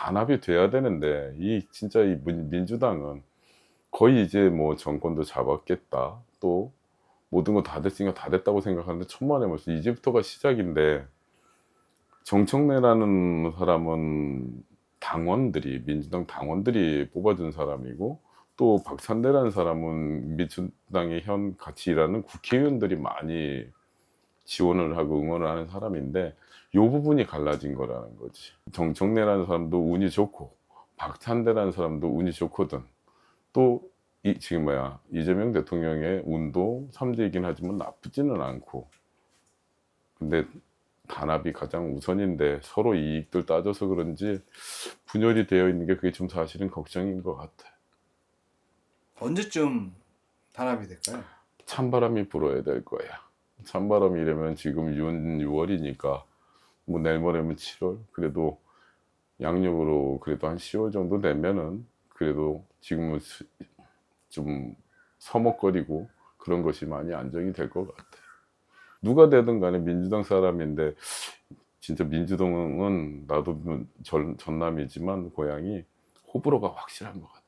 단합이 돼야 되는데 이 진짜 이 민- 민주당은 거의 이제 뭐 정권도 잡았겠다. 또 모든 거 다 됐으니까 다 됐다고 생각하는데 천만에 벌써 이제부터가 시작인데 정청래라는 사람은 당원들이 민주당 당원들이 뽑아준 사람이고 또 박찬대라는 사람은 민주당의 현 같이 일하는 국회의원들이 많이 지원을 하고 응원을 하는 사람인데 요 부분이 갈라진 거라는 거지. 정청래라는 사람도 운이 좋고 박찬대라는 사람도 운이 좋거든. 또 이, 지금 뭐야 이재명 대통령의 운도 삼재이긴 하지만 나쁘지는 않고 근데 단합이 가장 우선인데 서로 이익들 따져서 그런지 분열이 되어 있는 게 그게 좀 사실은 걱정인 것 같아. 언제쯤 단합이 될까요? 찬바람이 불어야 될 거야. 찬바람이려면 지금 6, 6월이니까 뭐 내일 모레면 7월 그래도 양력으로 그래도 한 10월 정도 되면은 그래도 지금은 수- 좀 서먹거리고 그런 것이 많이 안정이 될 것 같아. 누가 되든 간에 민주당 사람인데 진짜 민주당은 나도 전, 전남이지만 고향이 호불호가 확실한 것 같아.